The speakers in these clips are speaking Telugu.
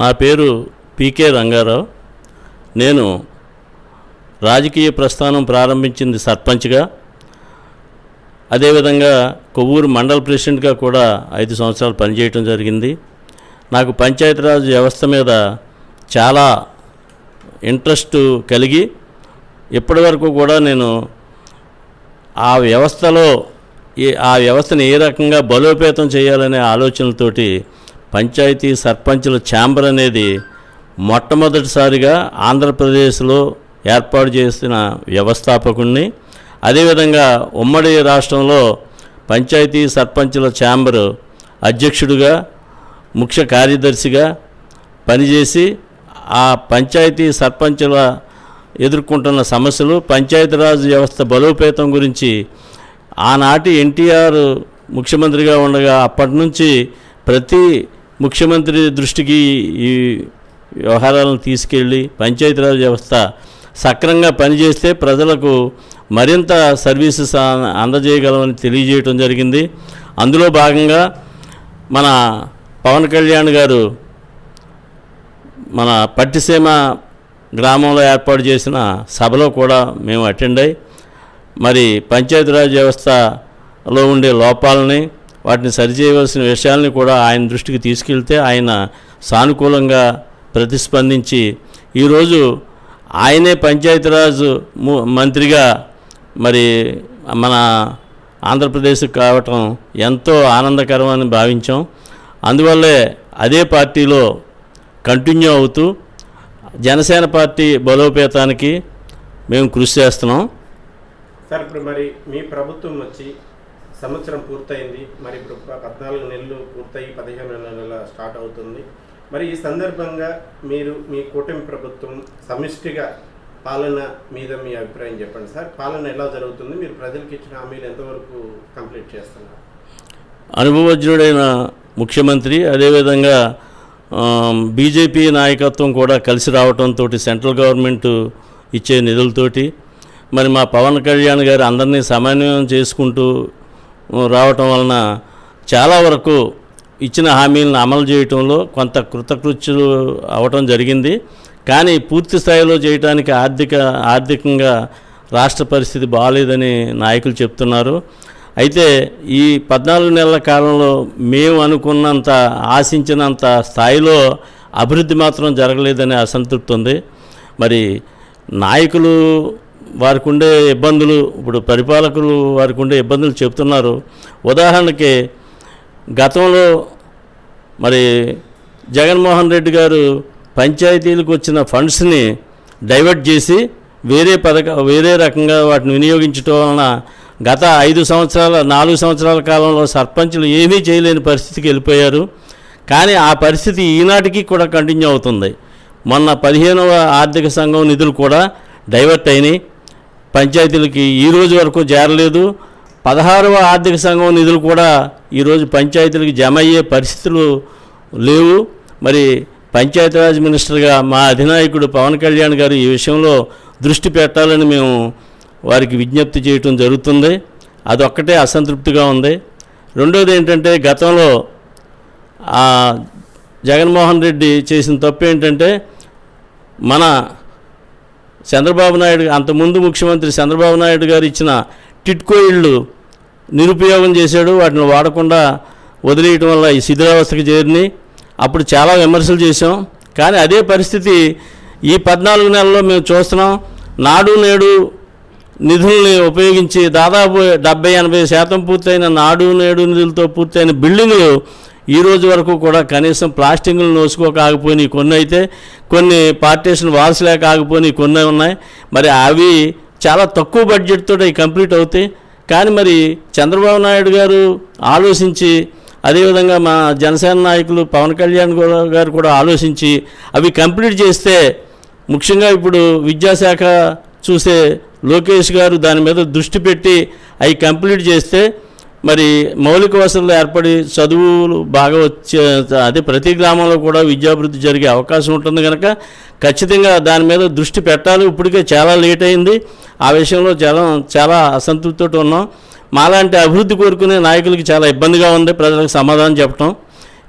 నా పేరు పీకే రంగారావు. నేను రాజకీయ ప్రస్థానం ప్రారంభించింది సర్పంచ్గా. అదేవిధంగా కొవ్వూరు మండల ప్రెసిడెంట్గా కూడా ఐదు సంవత్సరాలు పనిచేయటం జరిగింది. నాకు పంచాయతీరాజ్ వ్యవస్థ మీద చాలా ఇంట్రెస్ట్ కలిగి ఇప్పటివరకు కూడా నేను ఆ వ్యవస్థలో ఏ ఆ వ్యవస్థను ఏ రకంగా బలోపేతం చేయాలనే ఆలోచనలతోటి పంచాయతీ సర్పంచుల ఛాంబర్ అనేది మొట్టమొదటిసారిగా ఆంధ్రప్రదేశ్లో ఏర్పాటు చేసిన వ్యవస్థాపకుడిని అదేవిధంగా ఉమ్మడి రాష్ట్రంలో పంచాయతీ సర్పంచుల ఛాంబర్ అధ్యక్షుడిగా ముఖ్య కార్యదర్శిగా పనిచేసి ఆ పంచాయతీ సర్పంచుల ఎదుర్కొంటున్న సమస్యలు పంచాయతీరాజ్ వ్యవస్థ బలోపేతం గురించి ఆనాటి ఎన్టీఆర్ ముఖ్యమంత్రిగా ఉండగా అప్పటి నుంచి ప్రతి ముఖ్యమంత్రి దృష్టికి ఈ వ్యవహారాలను తీసుకెళ్ళి పంచాయతీరాజ్ వ్యవస్థ సక్రంగా పనిచేస్తే ప్రజలకు మరింత సర్వీసెస్ అందజేయగలమని తెలియజేయటం జరిగింది. అందులో భాగంగా మన పవన్ కళ్యాణ్ గారు మన పట్టిసీమ గ్రామంలో ఏర్పాటు చేసిన సభలో కూడా మేము అటెండ్ అయ్యి మరి పంచాయతీరాజ్ వ్యవస్థలో ఉండే లోపాలని వాటిని సరిచేయవలసిన విషయాల్ని కూడా ఆయన దృష్టికి తీసుకెళ్తే ఆయన సానుకూలంగా ప్రతిస్పందించి ఈరోజు ఆయనే పంచాయతీరాజ్ ము- మంత్రిగా మరి మన ఆంధ్రప్రదేశ్ కావటం ఎంతో ఆనందకరమని భావించాం. అందువల్లే అదే పార్టీలో కంటిన్యూ అవుతూ జనసేన పార్టీ బలోపేతానికి మేము కృషి చేస్తున్నాం. సార్ ఇప్పుడు మరి మీ ప్రభుత్వం వచ్చి సంవత్సరం పూర్తయింది. మరి ఇప్పుడు పద్నాలుగు నెలలు పూర్తయి పదిహేను నెలల స్టార్ట్ అవుతుంది. మరి ఈ సందర్భంగా మీరు మీ కూటమి ప్రభుత్వం సమిష్టిగా పాలన మీద మీ అభిప్రాయం చెప్పండి సార్. పాలన ఎలా జరుగుతుంది? మీరు ప్రజలకు ఇచ్చిన హామీలు ఎంతవరకు కంప్లీట్ చేస్తున్నారు? అనుభవజ్ఞుడైన ముఖ్యమంత్రి అదేవిధంగా బీజేపీ నాయకత్వం కూడా కలిసి రావడంతో సెంట్రల్ గవర్నమెంట్ ఇచ్చే నిధులతోటి మరి మా పవన్ కళ్యాణ్ గారు అందరినీ సమన్వయం చేసుకుంటూ రావటం వలన చాలా వరకు ఇచ్చిన హామీలను అమలు చేయటంలో కొంత కృతకృత్యులు అవటం జరిగింది. కానీ పూర్తి స్థాయిలో చేయడానికి ఆర్థిక ఆర్థికంగా రాష్ట్ర పరిస్థితి బాగాలేదని నాయకులు చెప్తున్నారు. అయితే ఈ పద్నాలుగు నెలల కాలంలో మేము అనుకున్నంత ఆశించినంత స్థాయిలో అభివృద్ధి మాత్రం జరగలేదనే అసంతృప్తి ఉంది. మరి నాయకులు వారికి ఉండే ఇబ్బందులు ఇప్పుడు పరిపాలకులు వారికి ఉండే ఇబ్బందులు చెప్తున్నారు ఉదాహరణకి గతంలో మరి జగన్మోహన్ రెడ్డి గారు పంచాయతీలకు వచ్చిన ఫండ్స్ని డైవర్ట్ చేసి వేరే పథక వేరే రకంగా వాటిని వినియోగించడం వలన గత ఐదు సంవత్సరాల నాలుగు సంవత్సరాల కాలంలో సర్పంచులు ఏమీ చేయలేని పరిస్థితికి వెళ్ళిపోయారు. కానీ ఆ పరిస్థితి ఈనాటికి కూడా కంటిన్యూ అవుతుంది. మొన్న పదిహేనవ ఆర్థిక సంఘం నిధులు కూడా డైవర్ట్ అయినాయి. పంచాయతీలకి ఈ రోజు వరకు చేరలేదు. పదహారవ ఆర్థిక సంఘం నిధులు కూడా ఈరోజు పంచాయతీలకు జమ అయ్యే పరిస్థితులు లేవు. మరి పంచాయతీరాజ్ మినిస్టర్గా మా అధినాయకుడు పవన్ కళ్యాణ్ గారు ఈ విషయంలో దృష్టి పెట్టాలని మేము వారికి విజ్ఞప్తి చేయటం జరుగుతుంది. అదొక్కటే అసంతృప్తిగా ఉంది. రెండోది ఏంటంటే గతంలో జగన్మోహన్ రెడ్డి చేసిన తప్పు ఏంటంటే మన చంద్రబాబు నాయుడు అంతకుముందు ముఖ్యమంత్రి చంద్రబాబు నాయుడు గారు ఇచ్చిన టిట్కో ఇళ్ళు నిరుపయోగం చేశాడు. వాటిని వాడకుండా వదిలేయటం వల్ల ఈ శిథిరావస్థకు చేరిని. అప్పుడు చాలా విమర్శలు చేశాం. కానీ అదే పరిస్థితి ఈ పద్నాలుగు నెలల్లో మేము చూస్తున్నాం. నాడు నేడు నిధుల్ని ఉపయోగించి దాదాపు డెబ్బై ఎనభై శాతం పూర్తయిన నాడు నేడు నిధులతో పూర్తయిన బిల్డింగులు ఈ రోజు వరకు కూడా కనీసం ప్లాస్టింగ్లు నోసుకోక ఆగిపోయినాయి కొన్ని అయితే కొన్ని పార్టీషన్ వాల్స్ లేక ఆగిపోయినాయి కొన్ని ఉన్నాయి. మరి అవి చాలా తక్కువ బడ్జెట్తో అవి కంప్లీట్ అవుతాయి. కానీ మరి చంద్రబాబు నాయుడు గారు ఆలోచించి అదేవిధంగా మా జనసేన నాయకులు పవన్ కళ్యాణ్ గారు కూడా ఆలోచించి అవి కంప్లీట్ చేస్తే ముఖ్యంగా ఇప్పుడు విద్యాశాఖ చూసే లోకేష్ గారు దాని మీద దృష్టి పెట్టి అవి కంప్లీట్ చేస్తే మరి మౌలిక వసతులు ఏర్పడి చదువులు బాగా వచ్చే అదే ప్రతి గ్రామంలో కూడా విద్యాభివృద్ధి జరిగే అవకాశం ఉంటుంది కనుక ఖచ్చితంగా దాని మీద దృష్టి పెట్టాలి. ఇప్పటికే చాలా లేట్ అయింది. ఆ విషయంలో చాలా చాలా అసంతృప్తితో ఉన్నాం. మాలాంటి అభివృద్ధి కోరుకునే నాయకులకి చాలా ఇబ్బందిగా ఉంది. ప్రజలకు సమాధానం చెప్పడం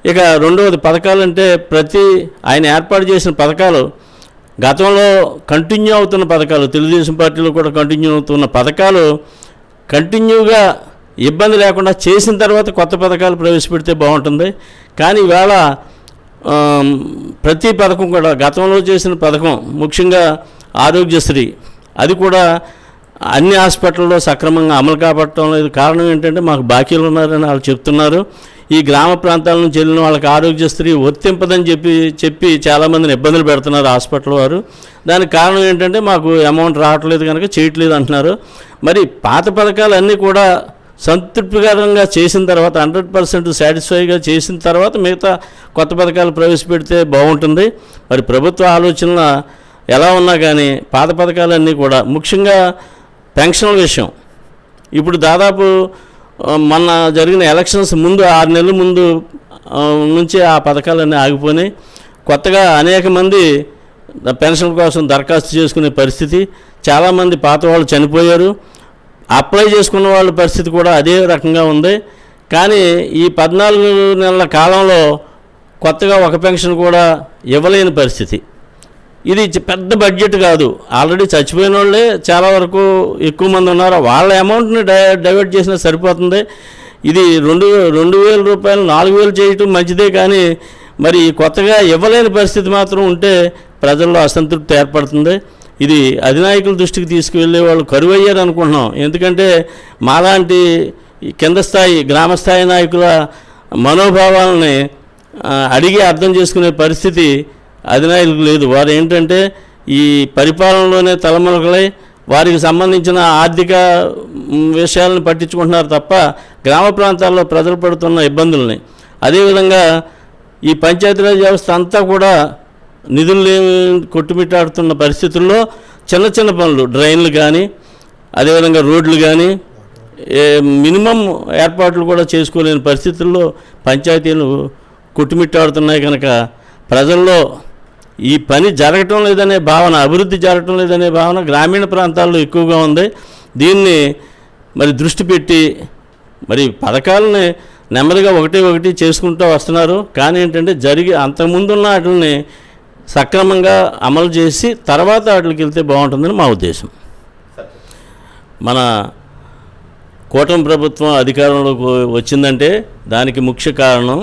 ఇక రెండవది పథకాలు అంటే ప్రతి ఆయన ఏర్పాటు చేసిన పథకాలు గతంలో కంటిన్యూ అవుతున్న పథకాలు తెలుగుదేశం పార్టీలో కూడా కంటిన్యూ అవుతున్న పథకాలు కంటిన్యూగా ఇబ్బంది లేకుండా చేసిన తర్వాత కొత్త పథకాలు ప్రవేశపెడితే బాగుంటుంది. కానీ ఇవాళ ప్రతి పథకం కూడా గతంలో చేసిన పథకం ముఖ్యంగా ఆరోగ్యశ్రీ అది కూడా అన్ని హాస్పిటల్లో సక్రమంగా అమలు కాపడటం లేదు. కారణం ఏంటంటే మాకు బాకీలు ఉన్నారని వాళ్ళు చెప్తున్నారు. ఈ గ్రామ ప్రాంతాల నుంచి వెళ్ళిన వాళ్ళకి ఆరోగ్యశ్రీ వర్తింపదని చెప్పి చెప్పి చాలామందిని ఇబ్బందులు పెడుతున్నారు హాస్పిటల్ వారు. దానికి కారణం ఏంటంటే మాకు అమౌంట్ రావట్లేదు కనుక చేయట్లేదు అంటున్నారు. మరి పాత పథకాలు అన్నీ కూడా సంతృప్తికరంగా చేసిన తర్వాత హండ్రెడ్ పర్సెంట్ సాటిస్ఫైగా చేసిన తర్వాత మిగతా కొత్త పథకాలు ప్రవేశపెడితే బాగుంటుంది. మరి ప్రభుత్వ ఆలోచన ఎలా ఉన్నా కానీ పాత పథకాలన్నీ కూడా ముఖ్యంగా పెన్షన్ల విషయం. ఇప్పుడు దాదాపు మొన్న జరిగిన ఎలక్షన్స్ ముందు ఆరు నెలల ముందు నుంచి ఆ పథకాలన్నీ ఆగిపోయినాయి. కొత్తగా అనేక మంది పెన్షన్ కోసం దరఖాస్తు చేసుకునే పరిస్థితి. చాలామంది పాత వాళ్ళు చనిపోయారు. అప్లై చేసుకున్న వాళ్ళ పరిస్థితి కూడా అదే రకంగా ఉంది. కానీ ఈ పద్నాలుగు నెలల కాలంలో కొత్తగా ఒక పెన్షన్ కూడా ఇవ్వలేని పరిస్థితి. ఇది పెద్ద బడ్జెట్ కాదు. ఆల్రెడీ చచ్చిపోయిన వాళ్ళే చాలా వరకు ఎక్కువ మంది ఉన్నారు. వాళ్ళ అమౌంట్ని డై డైవర్ట్ చేసినా సరిపోతుంది. ఇది రెండు రెండు వేల రూపాయలు నాలుగు వేలు చేయటం మంచిదే కానీ మరి కొత్తగా ఇవ్వలేని పరిస్థితి మాత్రం ఉంటే ప్రజల్లో అసంతృప్తి ఏర్పడుతుంది. ఇది అధినాయకుల దృష్టికి తీసుకువెళ్ళే వాళ్ళు కరువు అయ్యారు అనుకుంటున్నాం. ఎందుకంటే మాలాంటి కింద స్థాయి గ్రామస్థాయి నాయకుల మనోభావాలని అడిగి అర్థం చేసుకునే పరిస్థితి అధినాయకులకు లేదు. వారు ఏంటంటే ఈ పరిపాలనలోనే తలమునకలై వారికి సంబంధించిన ఆర్థిక విషయాలను పట్టించుకుంటున్నారు తప్ప గ్రామ ప్రాంతాల్లో ప్రజలు పడుతున్న ఇబ్బందుల్ని. అదేవిధంగా ఈ పంచాయతీరాజ్ వ్యవస్థ అంతా కూడా నిధులు లేని కొట్టుమిట్టాడుతున్న పరిస్థితుల్లో చిన్న చిన్న పనులు డ్రైన్లు కానీ అదేవిధంగా రోడ్లు కానీ ఏ మినిమం ఏర్పాట్లు కూడా చేసుకోలేని పరిస్థితుల్లో పంచాయతీలు కొట్టుమిట్టాడుతున్నాయి కనుక ప్రజల్లో ఈ పని జరగటం లేదనే భావన అభివృద్ధి జరగటం లేదనే భావన గ్రామీణ ప్రాంతాల్లో ఎక్కువగా ఉంది. దీన్ని మరి దృష్టి పెట్టి మరి పథకాలని నెమ్మదిగా ఒకటి ఒకటి చేసుకుంటూ వస్తున్నారు. కానీ ఏంటంటే జరిగి అంతకుముందున్న వాటిని సక్రమంగా అమలు చేసి తర్వాత వాటికి వెళ్తే బాగుంటుందని మా ఉద్దేశం. మన కూటమి ప్రభుత్వం అధికారంలోకి వచ్చిందంటే దానికి ముఖ్య కారణం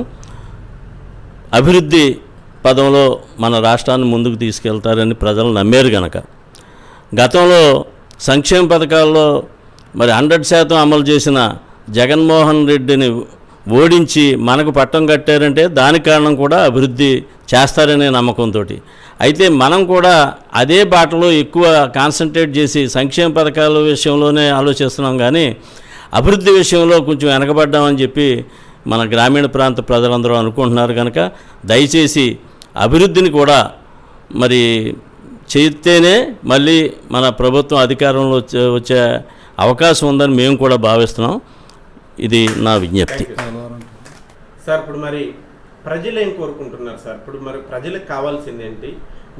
అభివృద్ధి పదంలో మన రాష్ట్రాన్ని ముందుకు తీసుకెళ్తారని ప్రజలు నమ్మారు గనక. గతంలో సంక్షేమ పథకాల్లో మరి హండ్రెడ్ శాతం అమలు చేసిన జగన్మోహన్ రెడ్డిని ఓడించి మనకు పట్టం కట్టారంటే దానికి కారణం కూడా అభివృద్ధి చేస్తారనే నమ్మకంతో అయితే మనం కూడా అదే బాటలో ఎక్కువ కాన్సన్ట్రేట్ చేసి సంక్షేమ పథకాల విషయంలోనే ఆలోచిస్తున్నాం కానీ అభివృద్ధి విషయంలో కొంచెం వెనకబడ్డామని చెప్పి మన గ్రామీణ ప్రాంత ప్రజలందరూ అనుకుంటున్నారు కనుక దయచేసి అభివృద్ధిని కూడా మరి చేస్తేనే మళ్ళీ మన ప్రభుత్వం అధికారంలో వచ్చే వచ్చే అవకాశం ఉందని మేము కూడా భావిస్తున్నాం. ఇది నా విజ్ఞప్తి. సార్ ఇప్పుడు మరి ప్రజలు ఏం కోరుకుంటున్నారు సార్ ఇప్పుడు మరి ప్రజలకు కావాల్సింది ఏంటి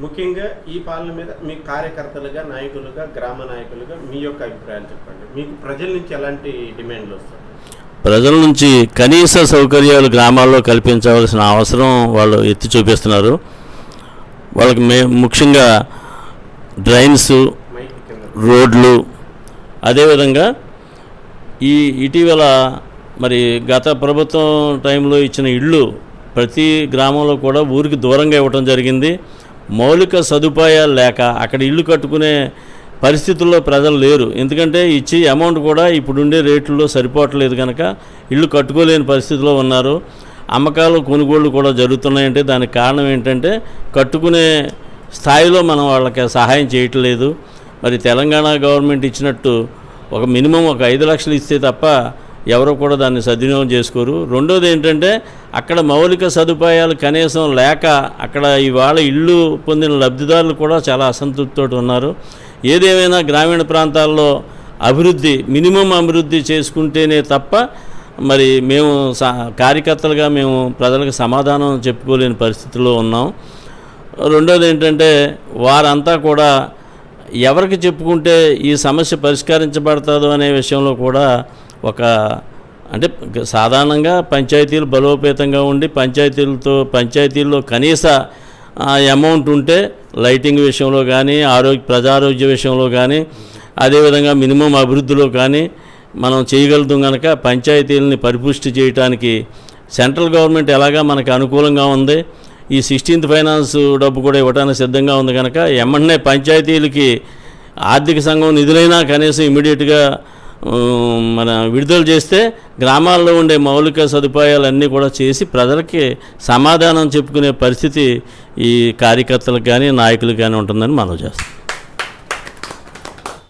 ముఖ్యంగా ఈ పాలన మీద మీ కార్యకర్తలుగా నాయకులుగా గ్రామ నాయకులుగా మీ యొక్క అభిప్రాయాలు చెప్పండి. మీకు ప్రజల నుంచి ఎలాంటి డిమాండ్లు వస్తాయి? ప్రజల నుంచి కనీస సౌకర్యాలు గ్రామాల్లో కల్పించవలసిన అవసరం వాళ్ళు ఎత్తి చూపిస్తున్నారు. వాళ్ళకి మే ముఖ్యంగా డ్రైన్స్ రోడ్లు అదేవిధంగా ఈ ఇటీవల మరి గత ప్రభుత్వం టైంలో ఇచ్చిన ఇళ్ళు ప్రతి గ్రామంలో కూడా ఊరికి దూరంగా ఇవ్వటం జరిగింది. మౌలిక సదుపాయాలు లేక అక్కడ ఇల్లు కట్టుకునే పరిస్థితుల్లో ప్రజలు లేరు. ఎందుకంటే ఇచ్చి అమౌంట్ కూడా ఇప్పుడుండే రేట్లలో సరిపోవట్లేదు కనుక ఇల్లు కట్టుకోలేని పరిస్థితిలో ఉన్నారు. అమ్మకాలు కొనుగోళ్ళు కూడా జరుగుతున్నాయంటే దానికి కారణం ఏంటంటే కట్టుకునే స్థాయిలో మనం వాళ్ళకి సహాయం చేయట్లేదు. మరి తెలంగాణ గవర్నమెంట్ ఇచ్చినట్టు ఒక మినిమం ఒక ఐదు లక్షలు ఇస్తే తప్ప ఎవరు కూడా దాన్ని సద్వినియోగం చేసుకోరు. రెండోది ఏంటంటే అక్కడ మౌలిక సదుపాయాలు కనీసం లేక అక్కడ ఇవాళ ఇల్లు పొందిన లబ్ధిదారులు కూడా చాలా అసంతృప్తితో ఉన్నారు. ఏదేమైనా గ్రామీణ ప్రాంతాల్లో అభివృద్ధి మినిమం అభివృద్ధి చేసుకుంటేనే తప్ప మరి మేము కార్యకర్తలుగా మేము ప్రజలకు సమాధానం చెప్పుకోలేని పరిస్థితిలో ఉన్నాం. రెండోది ఏంటంటే వారంతా కూడా ఎవరికి చెప్పుకుంటే ఈ సమస్య పరిష్కరించబడతాదో అనే విషయంలో కూడా ఒక అంటే సాధారణంగా పంచాయతీలు బలోపేతంగా ఉండి పంచాయతీలతో పంచాయతీల్లో కనీస అమౌంట్ ఉంటే లైటింగ్ విషయంలో కానీ ఆరోగ్య ప్రజారోగ్య విషయంలో కానీ అదేవిధంగా మినిమం అభివృద్ధిలో కానీ మనం చేయగలుగుతాం కనుక పంచాయతీలని పరిపుష్టి చేయడానికి సెంట్రల్ గవర్నమెంట్ ఎలాగా మనకు అనుకూలంగా ఉంది ఈ సిక్స్టీన్త్ ఫైనాన్స్ డబ్బు కూడా ఇవ్వడానికి సిద్ధంగా ఉంది కనుక ఎమ్మటనే పంచాయతీలకి ఆర్థిక సంఘం నిధులైనా కనీసం ఇమీడియట్గా మన విడుదల చేస్తే గ్రామాల్లో ఉండే మౌలిక సదుపాయాలన్నీ కూడా చేసి ప్రజలకి సమాధానం చెప్పుకునే పరిస్థితి ఈ కార్యకర్తలకు కానీ నాయకులకు కానీ ఉంటుందని మనం చేస్తాం.